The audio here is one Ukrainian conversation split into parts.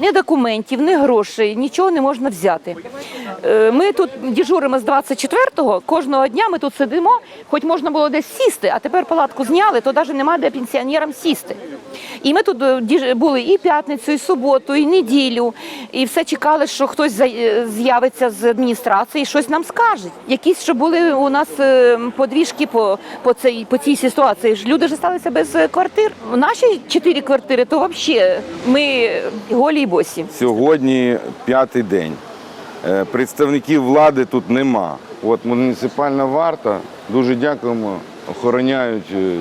ні документів, ні грошей, нічого не можна взяти. Е, Ми тут дежуримо з 24-го, кожного дня ми тут сидимо, хоч можна було десь сісти, а тепер палатку зняли, то навіть немає де пенсіонерам сісти. І ми тут е, були і п'ятницю, і суботу, і неділю, і все чекали, що хтось е, з'явиться з адміністрації, і щось нам скаже. Якісь що були у нас е, подвіжки по, по, цій, по цій ситуації. Люди ж сталися без квартир. Наші чотири квартири, то взагалі ми голі й босі. Сьогодні п'ятий день. Представників влади тут нема. От муніципальна варта, дуже дякуємо, охороняють. е,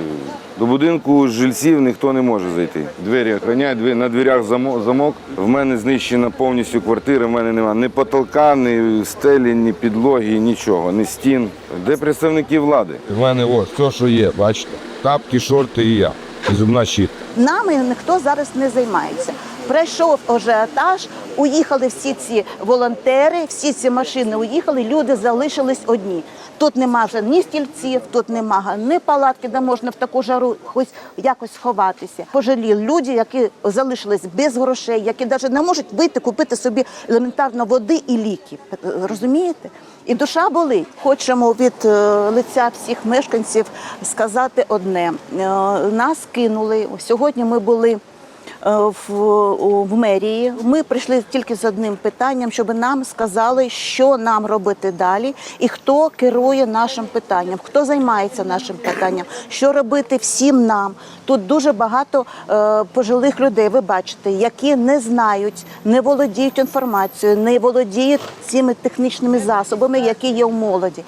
До будинку жильців ніхто не може зайти. Двері охороняють, на дверях замо- замок. В мене знищена повністю квартира, в мене немає ні потолка, ні стелі, ні підлоги, нічого, ні стін. Де представники влади? У мене ось все, що є, бачите. Тапки, шорти і я. І зубна щітка. Нами ніхто зараз не займається. Прийшов ажіотаж, уїхали всі ці волонтери, всі ці машини уїхали, люди залишились одні. Тут нема вже ні стільців, тут нема ні палатки, де можна в таку жару хоч якось сховатися. Пожаліли люди, які залишились без грошей, які навіть не можуть вийти купити собі елементарно води і ліки. Розумієте? І душа болить. Хочемо від е, лиця всіх мешканців сказати одне: Е, нас кинули. Сьогодні ми були. Е, В, в мерії ми прийшли тільки з одним питанням, щоб нам сказали, що нам робити далі, і хто керує нашим питанням, хто займається нашим питанням, що робити всім нам. Тут дуже багато е, пожилих людей, ви бачите, які не знають, не володіють інформацією, не володіють цими технічними засобами, які є у молоді.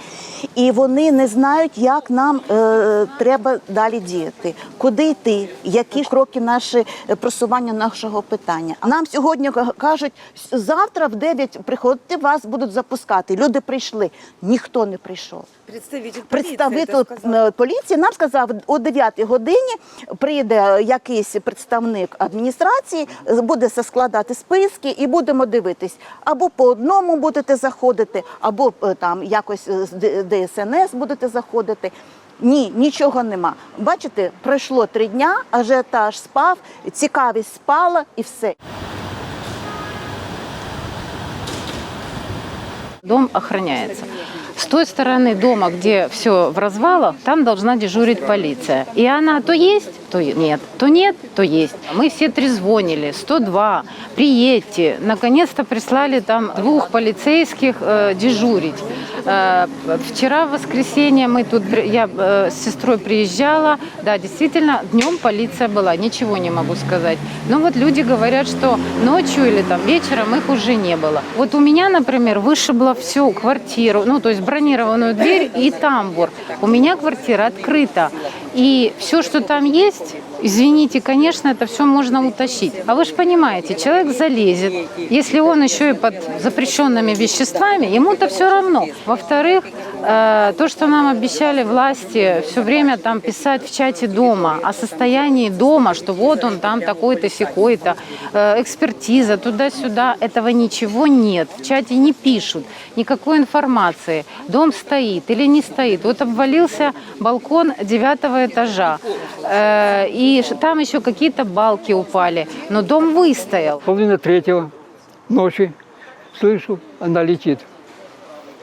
І вони не знають, як нам е, треба далі діяти, куди йти, які кроки наші е, просування нашого питання. Нам сьогодні кажуть, завтра в 9 приходьте, вас будуть запускати. Люди прийшли, ніхто не прийшов. Представитель, Представитель е, поліції нам сказав, о 9 годині прийде якийсь представник адміністрації, е, буде складати списки і будемо дивитись. Або по одному будете заходити, або е, там якось е, з ДСНС будете заходити. Ні, нічого нема. Бачите, пройшло три дня, ажіотаж спав, цікавість спала і все. Дом охраняется. С той стороны дома, где все в развалах, там должна дежурить полиция. И она то есть, то и нет, то нет, то есть. Мы все трезвонили, 102, приедьте. Наконец-то прислали там двух полицейских э, дежурить. Э, вчера в воскресенье мы тут, при- я э, с сестрой приезжала, да, действительно, днем полиция была, ничего не могу сказать. Но вот люди говорят, что ночью или там вечером их уже не было. Вот у меня, например, вышибло всю квартиру, ну, то есть бронированную дверь и тамбур. У меня квартира открыта. И все, что там есть, извините, конечно, это все можно утащить. А вы же понимаете, человек залезет, если он еще и под запрещенными веществами, ему-то все равно. Во-вторых, э, то, что нам обещали власти все время там писать в чате дома о состоянии дома, что вот он там такой-то, секой-то, э, экспертиза туда-сюда, этого ничего нет. В чате не пишут никакой информации. Дом стоит или не стоит. Вот обвалился балкон девятого этажа, э, там еще какие-то балки упали, но дом выстоял. половина третьего ночи слышу, она летит.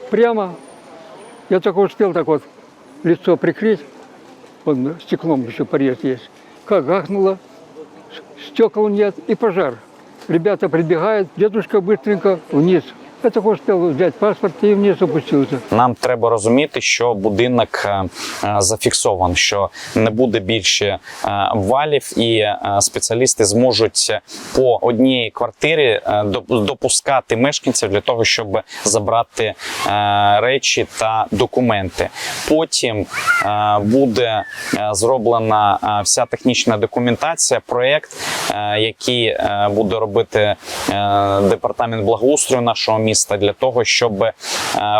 Прямо. Я только успел так вот лицо прикрыть. Вон стеклом еще порез есть. Как гахнуло, стекол нет и пожар. Ребята прибегают, дедушка быстренько вниз. Я успел взять паспорт и вниз опустился. Нам треба розуміти, що будинок е, е, зафіксован, що не буде більше е, обвалів, і спеціалісти зможуть по одній квартирі допускати мешканців для того, щоб забрати речі та документи. Потім буде зроблена вся технічна документація, проєкт, е, який е, буде робити е, департамент благоустрою нашого міста для того, щоб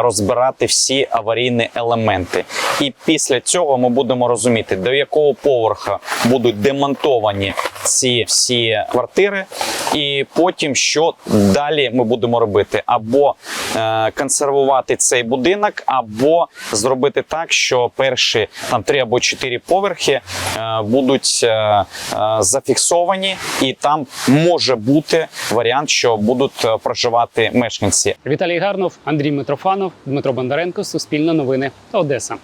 розбирати всі аварійні елементи. І після цього ми будемо розуміти, до якого поверха будуть демонтовані ці всі квартири, і потім що далі ми будемо робити? Або е, консервувати цей будинок, або зробити так, що перші там три або чотири поверхи е, будуть е, е, зафіксовані, і там може бути варіант, що будуть е, проживати мешканці. Віталій Гарнов, Андрій Митрофанов, Дмитро Бондаренко, Суспільне новини, Одеса.